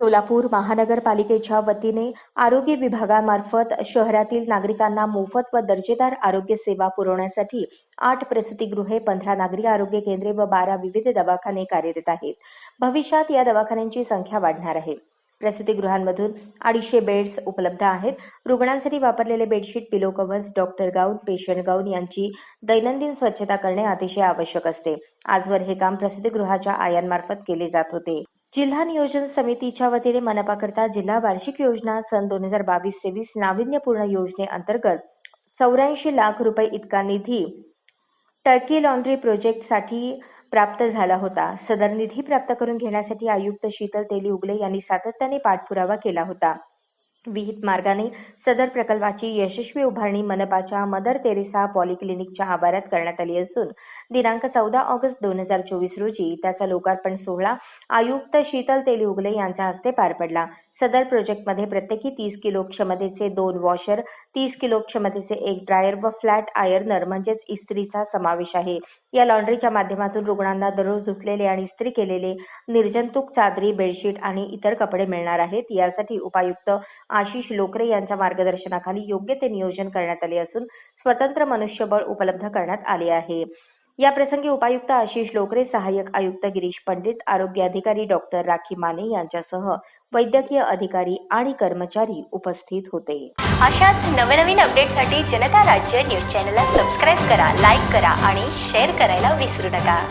सोलापूर महानगरपालिकेच्या वतीने आरोग्य विभागामार्फत शहरातील नागरिकांना मोफत व दर्जेदार आरोग्य सेवा पुरवण्यासाठी आठ प्रसूतीगृहे पंधरा नागरी आरोग्य केंद्रे व बारा विविध दवाखाने कार्यरत आहेत. भविष्यात या दवाखान्यांची संख्या वाढणार आहे. प्रसूतीगृहांमधून अडीचशे बेड्स उपलब्ध आहेत. रुग्णांसाठी वापरलेले bedsheet pillow covers doctor gown patient gown यांची दैनंदिन स्वच्छता करणे अतिशय आवश्यक असते. आजवर हे काम प्रसूतीगृहाच्या आयांमार्फत केले जात होते. जिल्हा नियोजन समितीच्या वतीने मनपाकरता जिल्हा वार्षिक योजना सन दोन हजार बावीस तेवीस नाविन्यपूर्ण योजनेअंतर्गत चौऱ्याऐंशी लाख रुपये इतका निधी टर्की लॉन्ड्री प्रोजेक्टसाठी प्राप्त झाला होता. सदर निधी प्राप्त करून घेण्यासाठी आयुक्त शीतल तेली उगले यांनी सातत्याने पाठपुरावा केला होता. विहित मार्गाने सदर प्रकल्पाची यशस्वी उभारणी मनपाच्या मदर तेरेसा पॉलिक्लिनिकच्या आवारात करण्यात आली असून दिनांक चौदा ऑगस्ट दोन हजार चोवीस रोजी त्याचा लोकार्पण सोहळा आयुक्त शीतल तेली उगले यांच्या हस्ते पार पडला. सदर प्रोजेक्टमध्ये प्रत्येकी तीस किलो क्षमतेचे दोन वॉशर तीस किलो क्षमतेचे एक ड्रायर व फ्लॅट आयर्नर म्हणजेच इस्त्रीचा समावेश आहे. या लॉन्ड्रीच्या माध्यमातून रुग्णांना दररोज धुतलेले आणि इस्त्री केलेले निर्जंतुक चादरी बेडशीट आणि इतर कपडे मिळणार आहेत. यासाठी उपायुक्त आशिष लोकरे यांच्या मार्गदर्शनाखाली योग्य ते नियोजन करण्यात आले असून स्वतंत्र मनुष्यबळ उपलब्ध करण्यात आले आहे. या प्रसंगी उपायुक्त आशिष लोकरे सहाय्यक आयुक्त गिरीश पंडित आरोग्य अधिकारी डॉक्टर राखी माने यांच्यासह वैद्यकीय अधिकारी आणि कर्मचारी उपस्थित होते. अशाच नवनवीन अपडेटसाठी जनता राज्य न्यूज चॅनलला सबस्क्राईब करा लाईक करा आणि शेअर करायला विसरू नका.